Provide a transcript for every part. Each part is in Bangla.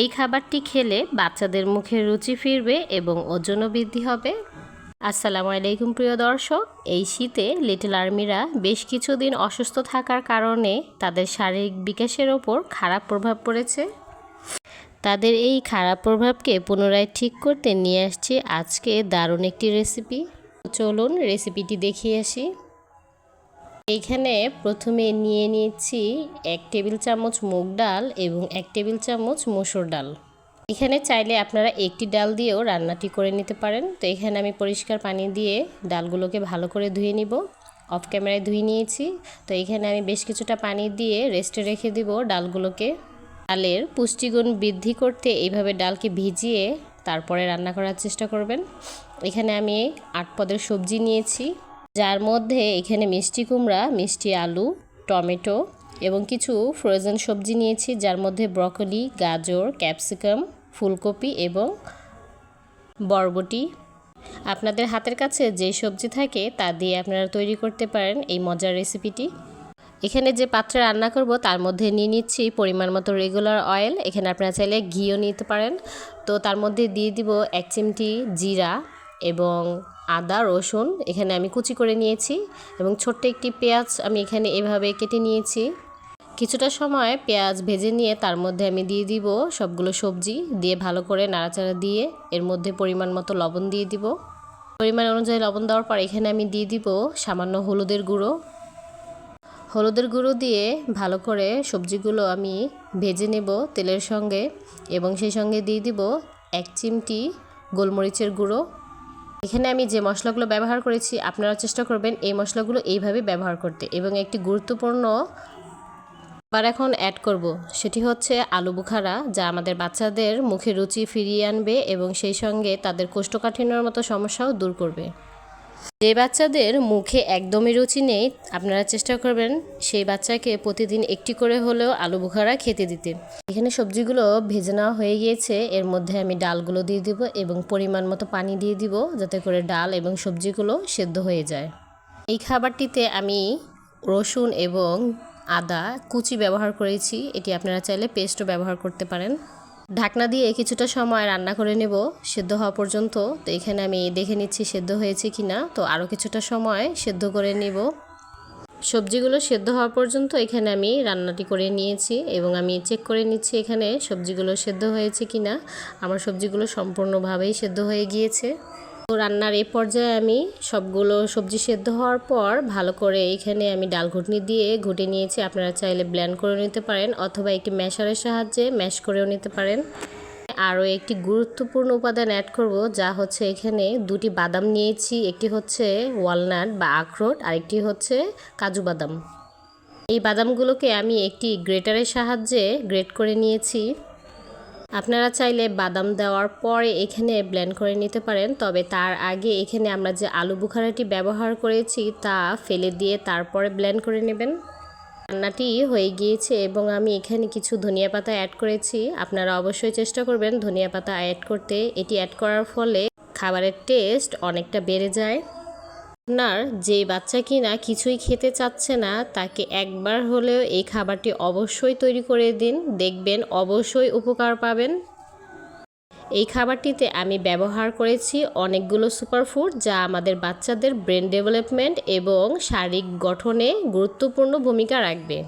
এই খাবারটি খেলে বাচ্চাদের মুখে রুচি ফিরবে এবং ওজনও বৃদ্ধি হবে। আসসালামু আলাইকুম, প্রিয় দর্শক। এই শীতে লিটল আর্মিরা বেশ কিছুদিন অসুস্থ থাকার কারণে তাদের শারীরিক বিকাশের ওপর খারাপ প্রভাব পড়েছে। তাদের এই খারাপ প্রভাবকে পুনরায় ঠিক করতে নিয়ে আসছি আজকে দারুণ একটি রেসিপি। চলুন রেসিপিটি দেখিয়ে আসি। এইখানে প্রথমে নিয়ে নিয়েছি এক টেবিল চামচ মুগ ডাল এবং এক টেবিল চামচ মসুর ডাল। এখানে চাইলে আপনারা একটি ডাল দিয়েও রান্নাটি করে নিতে পারেন। তো এখানে আমি পরিষ্কার পানি দিয়ে ডালগুলোকে ভালো করে ধুয়ে নিব। অফ ক্যামেরায় ধুয়ে নিয়েছি। তো এখানে আমি বেশ কিছুটা পানি দিয়ে রেস্টে রেখে দিব ডালগুলোকে। ডালের পুষ্টিগুণ বৃদ্ধি করতে এইভাবে ডালকে ভিজিয়ে তারপরে রান্না করার চেষ্টা করবেন। এখানে আমি আট পদের সবজি নিয়েছি। যার মধ্যে এখানে মিষ্টি কুমড়া, মিষ্টি আলু, টমেটো এবং কিছু ফ্রোজেন সবজি নিয়েছি, যার মধ্যে ব্রকলি গাজর ক্যাপসিকাম ফুলকপি এবং বরবটি। আপনাদের হাতের কাছে যে সবজি থাকে তা দিয়ে আপনারা তৈরি করতে পারেন এই মজার রেসিপিটি এখানে যে পাত্রে রান্না করব তার মধ্যে নিয়ে নিচ্ছি পরিমাণ মতো রেগুলার অয়েল এখানে আপনারা চাইলে ঘিও নিতে পারেন। তো তার মধ্যে দিয়ে দিব এক চিমটি জিরা এবং আদা, রসুন এখানে আমি কুচি করে নিয়েছি এবং ছোট্ট একটি পেঁয়াজ আমি এখানে এভাবে কেটে নিয়েছি। কিছুটা সময় পেঁয়াজ ভেজে নিয়ে তার মধ্যে আমি দিয়ে দিব সবগুলো সবজি, দিয়ে ভালো করে নাড়াচাড়া দিয়ে এর মধ্যে পরিমাণ মতো লবণ দিয়ে দিব। পরিমাণ অনুযায়ী লবণ দেওয়ার পর এখানে আমি দিয়ে দিব সামান্য হলুদের গুঁড়ো। হলুদের গুঁড়ো দিয়ে ভালো করে সবজিগুলো আমি ভেজে নেব তেলের সঙ্গে এবং সেই সঙ্গে দিয়ে দিব এক চিমটি গোলমরিচের গুঁড়ো। এখানে আমি যে মশলাগুলো ব্যবহার করেছি আপনারা চেষ্টা করবেন এই মশলাগুলো এইভাবে ব্যবহার করতে। এবং একটি গুরুত্বপূর্ণ আবার এখন অ্যাড করব, সেটি হচ্ছে আলু বুখারা, যা আমাদের বাচ্চাদের মুখে রুচি ফিরিয়ে আনবে এবং সেই সঙ্গে তাদের কোষ্ঠকাঠিন্যর মতো সমস্যাও দূর করবে। যে বাচ্চাদের মুখে একদমই রুচি নেই, আপনারা চেষ্টা করবেন সেই বাচ্চাকে প্রতিদিন একটি করে হলেও আলু বুখারা খেতে দিতে। এখানে সবজিগুলো ভেজে নেওয়া হয়ে গিয়েছে। এর মধ্যে আমি ডালগুলো দিয়ে দিব এবং পরিমাণ মতো পানি দিয়ে দিব যাতে করে ডাল এবং সবজিগুলো সেদ্ধ হয়ে যায়। এই খাবারটিতে আমি রসুন এবং আদা কুচি ব্যবহার করেছি। এটি আপনারা চাইলে পেস্টও ব্যবহার করতে পারেন। ঢাকনা দিয়ে কিছুটা সময় রান্না করে নেব। সেদ্ধ হওয়া পর্যন্ত। তো এখানে আমি দেখে নিচ্ছি সেদ্ধ হয়েছে কি না তো আরও কিছুটা সময় সেদ্ধ করে নেব। সবজিগুলো সেদ্ধ হওয়া পর্যন্ত এখানে আমি রান্নাটি করে নিয়েছি এবং আমি চেক করে নিচ্ছি এখানে সবজিগুলো সেদ্ধ হয়েছে কি না আমার সবজিগুলো সম্পূর্ণভাবেই সেদ্ধ হয়ে গিয়েছে। তো রান্নার এই পর্যায়ে আমি সবগুলো সবজি সেদ্ধ হওয়ার পর ভালো করে এখানে আমি ডাল ঘুটনি দিয়ে ঘুটে নিয়েছি। আপনারা চাইলে ব্ল্যান্ড করে নিতে পারেন অথবা একটি ম্যাশারের সাহায্যে ম্যাশ করেও নিতে পারেন। আরও একটি গুরুত্বপূর্ণ উপাদান অ্যাড করব, যা হচ্ছে এখানে দুটি বাদাম নিয়েছি, একটি হচ্ছে ওয়ালনাট বা আখরোট, আরেকটি হচ্ছে কাজু বাদাম। এই বাদামগুলোকে আমি একটি গ্রেটারের সাহায্যে গ্রেট করে নিয়েছি। আপনারা চাইলে বাদাম দেওয়ার পরে এখানে ব্লেন্ড করে নিতে পারেন, তবে তার আগে এখানে আমরা যে আলু বুখারাটি ব্যবহার করেছি তা ফেলে দিয়ে তারপরে ব্লেন্ড করে নেবেন। রান্নাটি হয়ে গিয়েছে এবং আমি এখানে কিছু ধনিয়া পাতা অ্যাড করেছি। আপনারা অবশ্যই চেষ্টা করবেন ধনিয়া পাতা অ্যাড করতে। এটি অ্যাড করার ফলে খাবারের টেস্ট অনেকটা বেড়ে যায়। আপনার যে বাচ্চা কিনা কিছুই খেতে চাচ্ছে না, তাকে একবার হলেও এই খাবারটি অবশ্যই তৈরি করে দিন। দেখবেন অবশ্যই উপকার পাবেন। এই খাবারটিতে আমি ব্যবহার করেছি অনেকগুলো সুপারফুড যা আমাদের বাচ্চাদের ব্রেন ডেভেলপমেন্ট এবং শারীরিক গঠনে গুরুত্বপূর্ণ ভূমিকা রাখবে।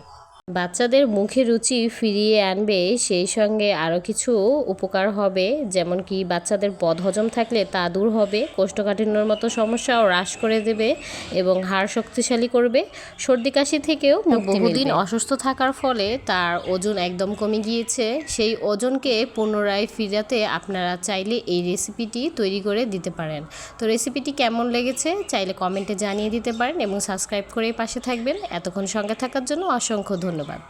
বাচ্চাদের মুখে রুচি ফিরিয়ে আনবে সেই সঙ্গে আরও কিছু উপকার হবে যেমন কি বাচ্চাদের পদ হজম থাকলে তা দূর হবে কোষ্ঠকাঠিন্যর মতো সমস্যাও হ্রাস করে দেবে এবং হাড় শক্তিশালী করবে। সর্দি কাশি থেকেও বহুদিন অসুস্থ থাকার ফলে তার ওজন একদম কমে গিয়েছে। সেই ওজনকে পুনরায় ফিরাতে আপনারা চাইলে এই রেসিপিটি তৈরি করে দিতে পারেন। তো রেসিপিটি কেমন লেগেছে চাইলে কমেন্টে জানিয়ে দিতে পারেন এবং সাবস্ক্রাইব করে পাশে থাকবেন। এতক্ষণ সঙ্গে থাকার জন্য অসংখ্য ধন্যবাদ।